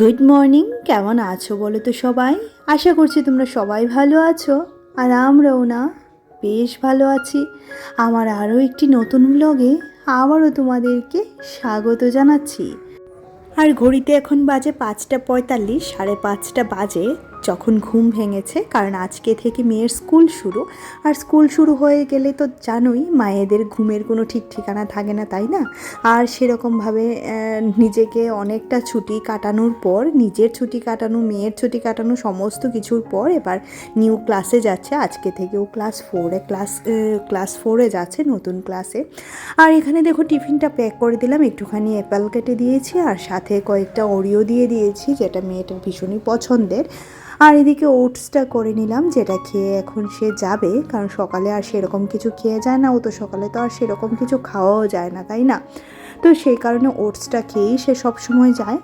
Good morning কেমন আছো বলো তো সবাই? আশা করছি তোমরা সবাই ভালো আছো, আর আমরাও না, বেশ ভালো আছি। আমার আরও একটি নতুন ব্লগে আবারও তোমাদেরকে স্বাগত জানাচ্ছি। আর ঘড়িতে এখন বাজে পাঁচটা পঁয়তাল্লিশ, সাড়ে পাঁচটা বাজে। যখন ঘুম ভেঙেছে, কারণ আজকে থেকে মেয়ের স্কুল শুরু। আর স্কুল শুরু হয়ে গেলে তো জানোই, মায়েদের ঘুমের কোনো ঠিক ঠিকানা থাকে না, তাই না? আর সেরকমভাবে নিজেকে অনেকটা ছুটি কাটানোর পর, নিজের ছুটি কাটানো, মেয়ের ছুটি কাটানো সমস্ত কিছুর পর এবার নিউ ক্লাসে যাচ্ছে। আজকে থেকেও ক্লাস ফোরে ক্লাস ক্লাস ফোরে যাচ্ছে নতুন ক্লাসে। আর এখানে দেখো টিফিনটা প্যাক করে দিলাম, একটুখানি অ্যাপেল কেটে দিয়েছি, আর সাথে কয়েকটা ওরিও দিয়ে দিয়েছি, যেটা মেয়েটার ভীষণই পছন্দের। আর এদিকে ওটসটা করে নিলাম, যেটা খেয়ে এখন সে যাবে, কারণ সকালে আর সেরকম কিছু খেয়ে যায় না, ও তো সকালে তো আর সেরকম কিছু খাওয়াও যায় না, তাই না? তো সেই কারণে ওটসটা খেয়েই সে সবসময় যায়।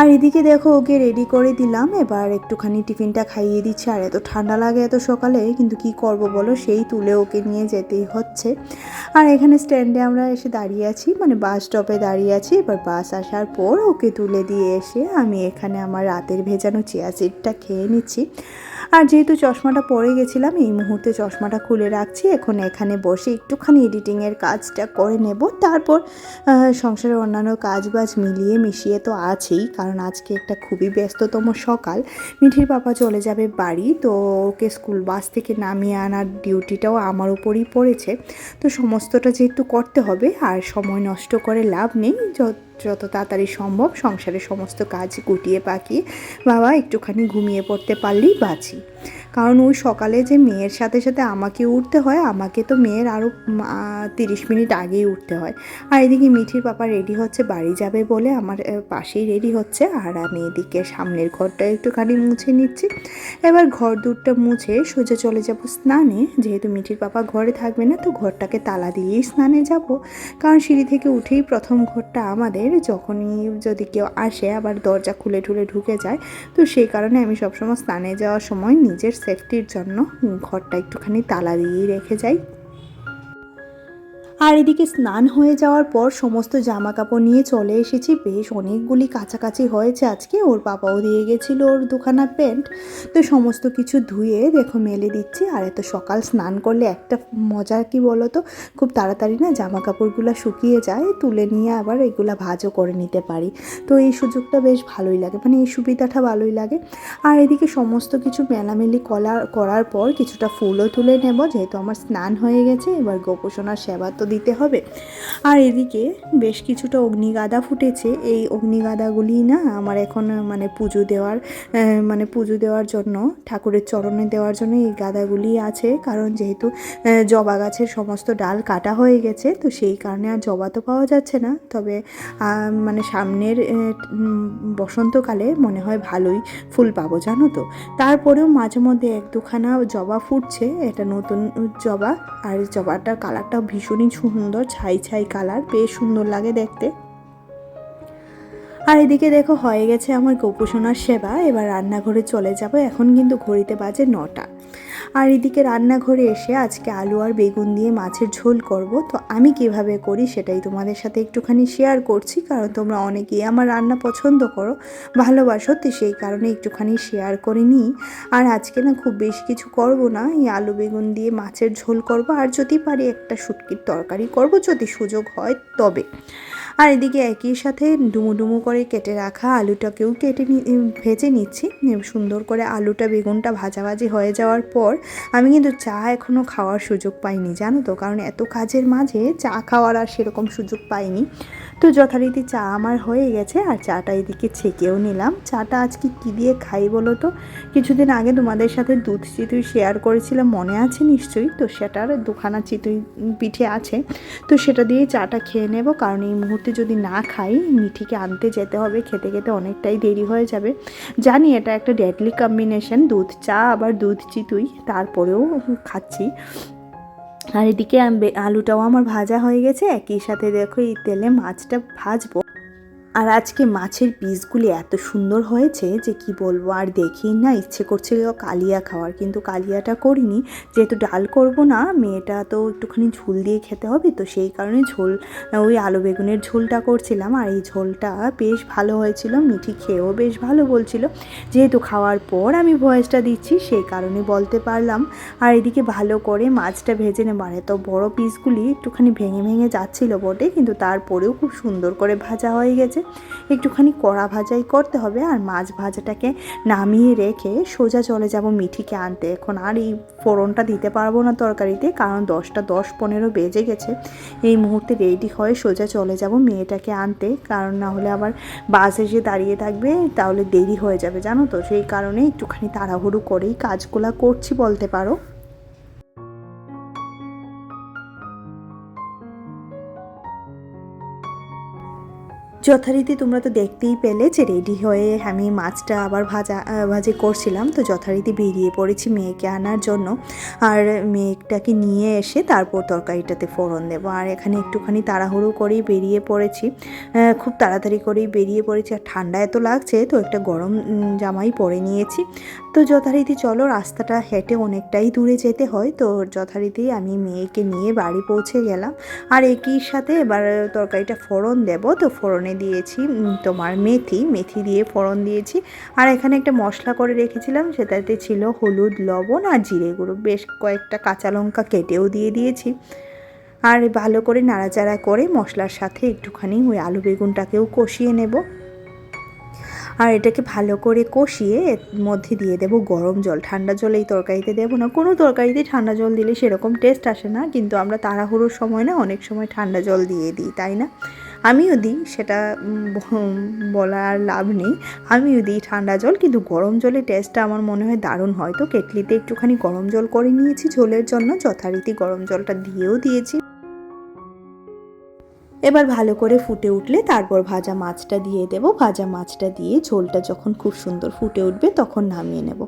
আর এদিকে দেখো, ওকে রেডি করে দিলাম। এবার একটুখানি টিফিনটা খাইয়ে দিচ্ছি। আর এত ঠান্ডা লাগে এত সকালে, কিন্তু কি করব বলো? সেই তুলে ওকে নিয়ে যেতেই হচ্ছে। আর এখানে স্ট্যান্ডে আমরা এসে দাঁড়িয়ে আছি মানে বাস স্টপে দাঁড়িয়ে আছি। এবার বাস আসার পর ওকে তুলে দিয়ে এসে আমি এখানে আমার রাতের ভেজানো চিয়া সিটটা খেয়ে নিচ্ছি। আর যেহেতু চশমাটা পরে গেছিলাম, এই মুহূর্তে চশমাটা খুলে রাখছি। এখন এখানে বসে একটুখানি এডিটিংয়ের কাজটা করে নেব। তারপর সংসারের অন্যান্য কাজ বাজ মিলিয়ে মিশিয়ে তো আছেই, কারণ আজকে একটা খুবই ব্যস্ততম সকাল। মিঠির বাবা চলে যাবে বাড়ি, তো ওকে স্কুল বাস থেকে নামিয়ে আনার ডিউটিটাও আমার উপরই পড়েছে। তো সমস্তটা যেহেতু করতে হবে, আর সময় নষ্ট করে লাভ নেই যত তাড়াতাড়ি সম্ভব সংসারের সমস্ত কাজ গুটিয়ে পাকিয়ে বাবা একটুখানি ঘুমিয়ে পড়তে পারলেই বাঁচি। কারণ ওই সকালে যে মেয়ের সাথে সাথে আমাকে উঠতে হয়, আমাকে তো মেয়ের আরও তিরিশ মিনিট আগেই উঠতে হয়। আর এদিকে মিঠির পাপা রেডি হচ্ছে, বাড়ি যাবে বলে আমার পাশেই রেডি হচ্ছে। আর আমি এদিকে সামনের ঘরটা একটুখানি মুছে নিচ্ছি। এবার ঘর দুধটা মুছে সোজা চলে যাব স্নানে। যেহেতু মিঠির পাপা ঘরে থাকবে না, তো ঘরটাকে তালা দিয়েই স্নানে যাব। কারণ সিঁড়ি থেকে উঠেই প্রথম ঘরটা আমাদের। যখনই যদি কেউ আসে, আবার দরজা খুলে ঠুলে ঢুকে যায়, তো সেই কারণে আমি সবসময় স্নানে যাওয়ার সময় নিজের সেফটির জন্য ঘরটা একটুখানি তালা দিয়েই রেখে যাই। আর এদিকে স্নান হয়ে যাওয়ার পর সমস্ত জামা কাপড় নিয়ে চলে এসেছি। বেশ অনেকগুলি কাছাকাছি হয়েছে আজকে। ওর বাবাও দিয়ে গেছিল ওর দুখানা প্যান্ট। তো সমস্ত কিছু ধুয়ে দেখো মেলে দিচ্ছি। আর এত সকাল স্নান করলে একটা মজা কি বলো তো খুব তাড়াতাড়ি না জামা কাপড়গুলো শুকিয়ে যায়। তুলে নিয়ে আবার এগুলা ভাজও করে নিতে পারি। তো এই সুযোগটা বেশ ভালোই লাগে। মানে এই সুবিধাটা ভালোই লাগে। আর এদিকে সমস্ত কিছু মেলামেলি করার করার পর কিছুটা ফুলও তুলে নেব। যেহেতু আমার স্নান হয়ে গেছে, এবার গোপোষণার সেবা তো দিতে হবে। আর এদিকে বেশ কিছুটা অগ্নিগাদা ফুটেছে। এই অগ্নিগাদাগুলি না আমার এখন মানে পুজো দেওয়ার মানে পুজো দেওয়ার জন্য, ঠাকুরের চরণে দেওয়ার জন্য এই গাদাগুলি আছে। কারণ যেহেতু জবা গাছের সমস্ত ডাল কাটা হয়ে গেছে, তো সেই কারণে আর জবা তো পাওয়া যাচ্ছে না। তবে মানে সামনের বসন্তকালে মনে হয় ভালোই ফুল পাবো, জানো তো? তারপরেও মাঝে মধ্যে এক দুখানা জবা ফুটছে। এটা নতুন জবা। আর জবাটার কালারটা ভীষণই সুন্দর ছাই ছাই কালার, বেশ সুন্দর লাগে দেখতে। আর এদিকে দেখো, হয়ে গেছে আমার গোপোষণার সেবা। এবার রান্নাঘরে চলে যাব। এখন কিন্তু ঘড়িতে বাজে নটা। আর এদিকে রান্নাঘরে এসে আজকে আলু আর বেগুন দিয়ে মাছের ঝোল করব। তো আমি কীভাবে করি সেটাই তোমাদের সাথে একটুখানি শেয়ার করছি, কারণ তোমরা অনেকেই আমার রান্না পছন্দ করো, ভালোবাসো, তো সেই কারণে একটুখানি শেয়ার করে নিই। আর আজকে না খুব বেশি কিছু করব না, এই আলু বেগুন দিয়ে মাছের ঝোল করব। আর যদি পারি একটা শুটকির তরকারি করব, যদি সুযোগ হয় তবে। আর এদিকে একই সাথে ডুমু ডুমু করে কেটে রাখা আলুটাকেও কেটে ভেজে নিচ্ছি। সুন্দর করে আলুটা, বেগুনটা ভাজাভাজি হয়ে যাওয়ার পর আমি কিন্তু চা এখনও খাওয়ার সুযোগ পাইনি, জানো তো? কারণ এত কাজের মাঝে চা খাওয়ার আর সেরকম সুযোগ পাইনি। তো যথারীতি চা আমার হয়ে গেছে আর চাটা এদিকে ছেঁকেও নিলাম। চাটা আজকে কী দিয়ে খাই বলো তো? কিছুদিন আগে তোমাদের সাথে দুধ চিতুই শেয়ার করেছিলাম, মনে আছে নিশ্চয়ই? তো সেটার দুখানা চিতুই পিঠে আছে। তো সেটা দিয়ে চাটা খেয়ে নেব, কারণ এই মুহূর্তে যদি না খাই, মিঠিকে আনতে যেতে হবে, খেতে খেতে অনেকটাই দেরি হয়ে যাবে। জানি এটা একটা ডেডলি কম্বিনেশন দুধ চা, আবার দুধ চিতুই, তারপরেও খাচ্ছি। আর এদিকে আলুটাও আমার ভাজা হয়ে গেছে, একই সাথে দেখো এই তেলে মাছটা ভাজবো। আর আজকে মাছের পিসগুলি এত সুন্দর হয়েছে যে কি বলব, আর দেখেই না ইচ্ছে করছে কালিয়া খাওয়ার। কিন্তু কালিয়াটা করিনি, যেহেতু ডাল করব না, মেয়েটা তো একটুখানি ঝোল দিয়ে খেতে হবে, তো সেই কারণে ঝোল, ওই আলু বেগুনের ঝোলটা করছিলাম। আর এই ঝোলটা বেশ ভালো হয়েছিল, মিঠি খেয়েও বেশ ভালো বলছিল। যেহেতু খাওয়ার পর আমি ভয়েসটা দিচ্ছি, সেই কারণে বলতে পারলাম। আর এদিকে ভালো করে মাছটা ভেজে নেবার এত বড় পিসগুলি একটুখানি ভেঙে ভেঙে যাচ্ছিল বটে, কিন্তু তারপরেও খুব সুন্দর করে ভাজা হয়ে গেছে। একটুখানি কড়া ভাজাই করতে হবে আর মাছ ভাজাটাকে নামিয়ে রেখে সোজা চলে যাব মিঠিকে আনতে। এখন আর এই ফোড়নটা দিতে পারব না তরকারিতে, কারণ দশটা দশ পনেরো বেজে গেছে। এই মুহূর্তে রেডি হয়ে সোজা চলে যাব মেয়েটাকে আনতে, কারণ না হলে আবার বাস এসে দাঁড়িয়ে থাকবে, তাহলে দেরি হয়ে যাবে, জানো তো? সেই কারণে একটুখানি তাড়াহুড়ো করেই কাজগুলা করছি বলতে পারো। যথারীতি তোমরা তো দেখতেই পেলে যে রেডি হয়ে আমি মাছটা আবার ভাজা ভাজি করছিলাম। তো যথারীতি বেরিয়ে পড়েছি মেয়েকে আনার জন্য। আর মেয়েটাকে নিয়ে এসে তারপর তরকারিটাতে ফোড়ন দেবো। আর এখানে একটুখানি তাড়াহুড়ো করেই বেরিয়ে পড়েছি। খুব তাড়াতাড়ি করেই বেরিয়ে পড়েছি। আর ঠান্ডা এত লাগছে, তো একটা গরম জামাই পরে নিয়েছি। তো যথারীতি চলো, রাস্তাটা হেঁটে অনেকটাই দূরে যেতে হয়। তো যথারীতি আমি মেয়েকে নিয়ে বাড়ি পৌঁছে গেলাম। আর একই সাথে এবার তরকারিটা ফোড়ন দেব। তো ফোড়নে দিয়েছি তোমার মেথি মেথি দিয়ে ফোড়ন দিয়েছি। আর এখানে একটা মশলা করে রেখেছিলাম, সেটাতে ছিল হলুদ, লবণ আর জিরে গুঁড়ো। বেশ কয়েকটা কাঁচা লঙ্কা কেটেও দিয়ে দিয়েছি। আর ভালো করে নাড়াচাড়া করে মশলার সাথে একটুখানি ওই আলু বেগুনটাকেও কষিয়ে নেব। আর এটাকে ভালো করে কষিয়ে এর মধ্যে দিয়ে দেবো গরম জল। ঠান্ডা জল এই তরকারিতে দেবো না। কোনো তরকারিতে ঠান্ডা জল দিলে সেরকম টেস্ট আসে না, কিন্তু আমরা তাড়াহুড়োর সময় না, অনেক সময় ঠান্ডা জল দিয়ে দিই, তাই না? আমিও যদি সেটা বলার লাভ নেই। আমি যদি ঠান্ডা জল, কিন্তু গরম জলের টেস্টটা আমার মনে হয় দারুণ হয়। তো কেটলিতে একটুখানি গরম জল করে নিয়েছি ঝোলের জন্য, যথারীতি গরম জলটা দিয়েও দিয়েছি। এবার ভালো করে ফুটে উঠলে তারপর ভাজা মাছটা দিয়ে দেব। ভাজা মাছটা দিয়ে ঝোলটা যখন খুব সুন্দর ফুটে উঠবে তখন নামিয়ে নেব।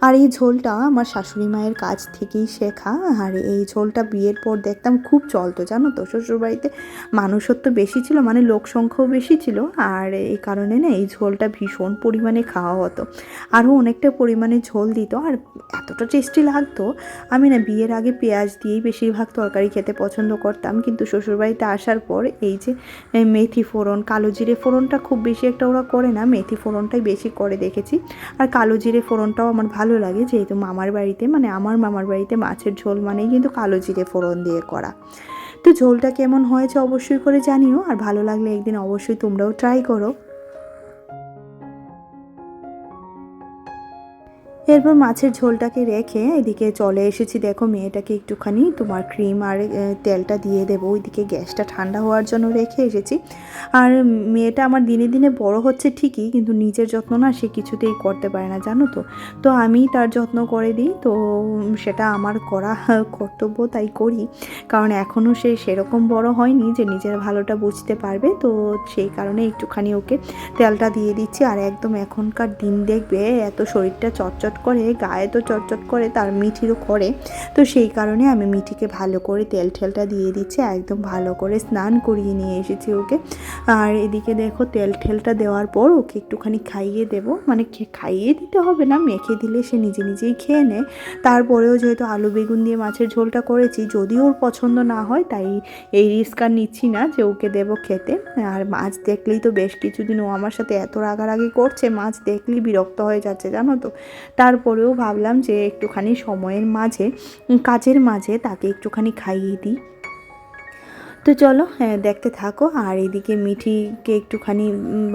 আর এই ঝোলটা আমার শাশুড়ি মায়ের কাছ থেকেই শেখা। আর এই ঝোলটা বিয়ের পর দেখতাম খুব চলতো, জানো তো? শ্বশুরবাড়িতে মানুষত্ব বেশি ছিল মানে লোক সংখ্যাও বেশি ছিল। আর এই কারণে না এই ঝোলটা ভীষণ পরিমাণে খাওয়া হতো। আরও অনেকটা পরিমাণে ঝোল দিত। আর এতটা টেস্টি লাগতো, আমি না বিয়ের আগে পেঁয়াজ দিয়েই বেশিরভাগ তরকারি খেতে পছন্দ করতাম। কিন্তু শ্বশুরবাড়িতে আসার পর এই যে মেথি ফোড়ন, কালো জিরে ফোড়নটা খুব বেশি একটা ওরা করে না, মেথি ফোড়নটাই বেশি করে দেখেছি। আর কালো জিরে ফোড়নটাও আমার ভালো লাগে, যেহেতু মামার বাড়িতে মানে আমার মামার বাড়িতে মাছের ঝোল মানেই কিন্তু কালো জিরে ফোড়ন দিয়ে করা। তো ঝোলটা কেমন হয়েছে অবশ্যই করে জানিও, আর ভালো লাগলে একদিন অবশ্যই তোমরাও ট্রাই করো। এরপর মাছের ঝোলটাকে রেখে এদিকে চলে এসেছি। দেখো মেয়েটাকে একটুখানি তোমার ক্রিম আর তেলটা দিয়ে দেবো। ওইদিকে গ্যাসটা ঠান্ডা হওয়ার জন্য রেখে এসেছি। আর মেয়েটা আমার দিনে দিনে বড় হচ্ছে ঠিকই, কিন্তু নিজের যত্ন না সে কিছুতেই করতে পারে না, জানো তো? তো আমি তার যত্ন করে দিই। তো সেটা আমার করা কর্তব্য, তাই করি। কারণ এখনও সে সেরকম বড় হয়নি যে নিজের ভালোটা বুঝতে পারবে। তো সেই কারণে একটুখানি ওকে তেলটা দিয়ে দিচ্ছি। আর একদম এখনকার দিন দেখবে, এত শরীরটা চটচট করে, গায়ে তো চটচট করে, তার মিঠিরও করে। তো সেই কারণে আমি মিঠিকে ভালো করে তেল ঠেলটা দিয়ে দিচ্ছি, একদম ভালো করে স্নান করিয়ে নিয়ে এসেছি ওকে। আর এদিকে দেখো, তেল ঠেলটা দেওয়ার পর ওকে একটুখানি খাইয়ে দেব। মানে খাইয়ে দিতে হবে না, মেখে দিলে সে নিজে নিজেই খেয়ে নেয়। তারপরেও যেহেতু আলু বেগুন দিয়ে মাছের ঝোলটা করেছি, যদি ওর পছন্দ না হয়, তাই এই রিস্ক আর নিচ্ছি না যে ওকে দেবো খেতে। আর মাছ দেখলেই তো বেশ কিছুদিন ও আমার সাথে এত রাগারাগি করছে, মাছ দেখলেই বিরক্ত হয়ে যাচ্ছে, জানো তো তারপরেও ভাবলাম যে একটুখানি সময়ের মাঝে, কাজের মাঝে তাকে একটুখানি খাইয়ে দিই। তো চলো হ্যাঁ দেখতে থাকো। আর এদিকে মিঠিকে একটুখানি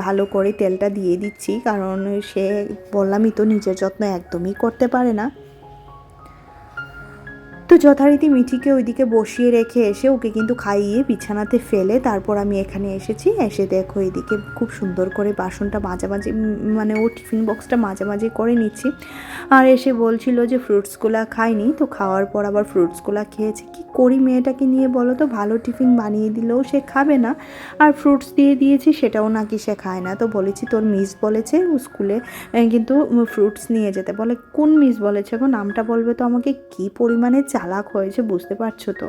ভালো করে তেলটা দিয়ে দিচ্ছি, কারণ সে বললামই তো নিজের যত্ন একদমই করতে পারে না। তো যথারীতি মিঠিকে ওইদিকে বসিয়ে রেখে এসে ওকে কিন্তু খাইয়ে বিছানাতে ফেলে তারপর আমি এখানে এসেছি। এসে দেখো এদিকে খুব সুন্দর করে বাসনটা মাঝামাঝি মানে ও টিফিন বক্সটা মাঝামাঝি করে নিচ্ছি। আর এসে বলছিল যে ফ্রুটসগুলো খাইনি, তো খাওয়ার পর আবার ফ্রুটসগুলা খেয়েছে। কি করি মেয়েটাকে নিয়ে বলো তো, ভালো টিফিন বানিয়ে দিলেও সে খাবে না। আর ফ্রুটস দিয়ে দিয়েছি, সেটাও নাকি সে খায় না। তো বলেছি তোর মিস বলেছে স্কুলে কিন্তু ফ্রুটস নিয়ে যেতে। বলে, কোন মিস বলেছে গো? নামটা বলবে তো আমাকে। কি পরিমাণে চালাক হয়েছে, বুঝতে পারছ তো?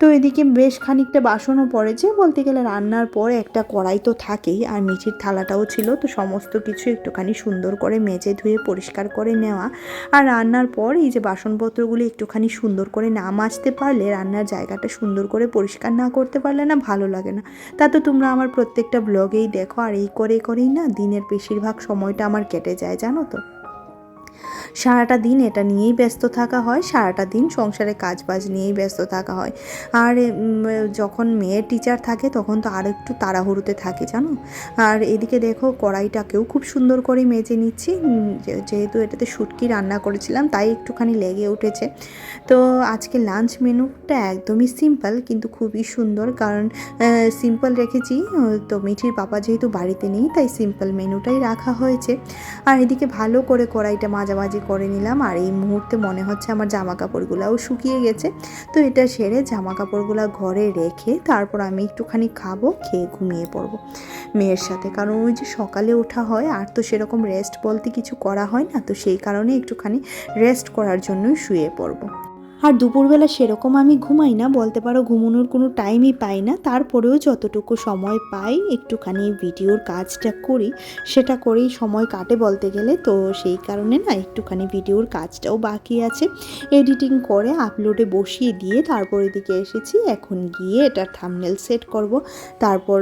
তো এদিকে বেশ খানিকটা বাসনও পড়েছে, বলতে গেলে রান্নার পর একটা কড়াই তো থাকেই, আর মিচির থালাটাও ছিল, তো সমস্ত কিছু একটুখানি সুন্দর করে মেজে ধুয়ে পরিষ্কার করে নেওয়া। আর রান্নার পর এই যে বাসনপত্রগুলি একটুখানি সুন্দর করে না মাজতে পারলে, রান্নার জায়গাটা সুন্দর করে পরিষ্কার না করতে পারলে না ভালো লাগে না। তা তো তোমরা আমার প্রত্যেকটা ব্লগেই দেখো, আর এই করে করেই না দিনের বেশিরভাগ সময়টা আমার কেটে যায়, জানো তো? সারাটা দিন এটা নিয়েই ব্যস্ত থাকা হয়, সারাটা দিন সংসারে কাজ বাজ নিয়েই ব্যস্ত থাকা হয়। আর যখন মেয়ের টিচার থাকে তখন তো আরও একটু তাড়াহুড়োতে থাকে, জানো? আর এদিকে দেখো কড়াইটাকেও খুব সুন্দর করে মেজে নিচ্ছি। যেহেতু এটাতে শুটকি রান্না করেছিলাম তাই একটুখানি লেগে উঠেছে। তো আজকে লাঞ্চ মেনুটা একদমই সিম্পল কিন্তু খুবই সুন্দর কারণ সিম্পল রেখেছি। তো মিঠির বাবা যেহেতু বাড়িতে নেই তাই সিম্পল মেনুটাই রাখা হয়েছে। আর এদিকে ভালো করে কড়াইটা মাঝামাঝি করে নিলাম আর এই মুহূর্তে মনে হচ্ছে আমার জামা কাপড়গুলোও শুকিয়ে গেছে। তো এটা সেরে জামা কাপড়গুলো ঘরে রেখে তারপর আমি একটুখানি খাব, খেয়ে ঘুমিয়ে পড়ব মেয়ের সাথে। কারণ ওই যে সকালে ওঠা হয়, আর তো সেরকম রেস্ট বলতে কিছু করা হয় না, তো সেই কারণে একটুখানি রেস্ট করার জন্যই শুয়ে পড়ব। আর দুপুরবেলা সেরকম আমি ঘুমাই না, বলতে পারো ঘুমানোর কোনো টাইমই পাই না। তারপরেও যতটুকু সময় পাই, একটুখানি ভিডিওর কাজটা করি, সেটা করেই সময় কাটে বলতে গেলে। তো সেই কারণে না, একটুখানি ভিডিওর কাজটাও বাকি আছে। এডিটিং করে আপলোডে বসিয়ে দিয়ে তারপর এদিকে এসেছি। এখন গিয়ে এটা থামনেল সেট করব। তারপর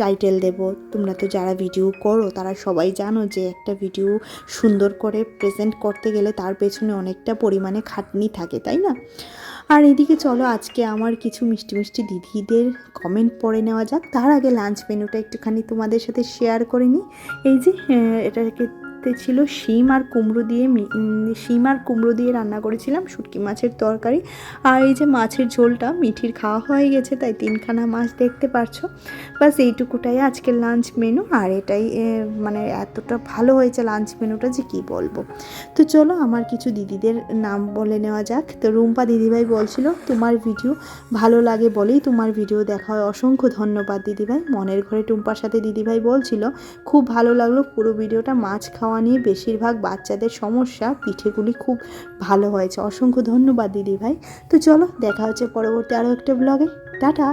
টাইটেল দেব। তোমরা তো যারা ভিডিও করো, তারা সবাই জানো যে একটা ভিডিও সুন্দর করে প্রেজেন্ট করতে গেলে তার পেছনে অনেকটা পরিমাণে খাটনি থাকে, তাই না? আর এদিকে চলো আজকে আমার কিছু মিষ্টি মিষ্টি দিদিদের কমেন্ট পড়ে নেওয়া যাক। তার আগে লাঞ্চ মেনুটা একটুখানি তোমাদের সাথে শেয়ার করে নিই। এই যে আহ, এটাকে ছিল শিম আর কুমড়ো দিয়ে শিম আর কুমড়ো দিয়ে রান্না করেছিলাম, শুটকি মাছের তরকারি। আর এই যে মাছের ঝোলটা, মিঠির খাওয়া হয়ে গেছে, তাই তিনখানা মাছ দেখতে পারছ। বাস এইটুকুটাই আজকের লাঞ্চ মেনু আর এটাই মানে এতটা ভালো হয়েছে লাঞ্চ মেনুটা যে কি বলব। তো চলো আমার কিছু দিদিদের নাম বলে নেওয়া যাক। তো রুম্পা দিদিভাই বলছিল, তোমার ভিডিও ভালো লাগে বলেই তোমার ভিডিও দেখা হয় অসংখ্য ধন্যবাদ দিদিভাই। মনের ঘরে টুম্পার সাথে দিদিভাই বলছিল, খুব ভালো লাগল পুরো ভিডিওটা মাছ খাওয়া নিয়ে বেশিরভাগ বাচ্চাদের সমস্যা, পিঠেগুলি খুব ভালো হয়েছে। অসংখ্য ধন্যবাদ দিদিভাই। তো চলো, দেখা হচ্ছে পরবর্তী আরও একটা ব্লগে টাটা!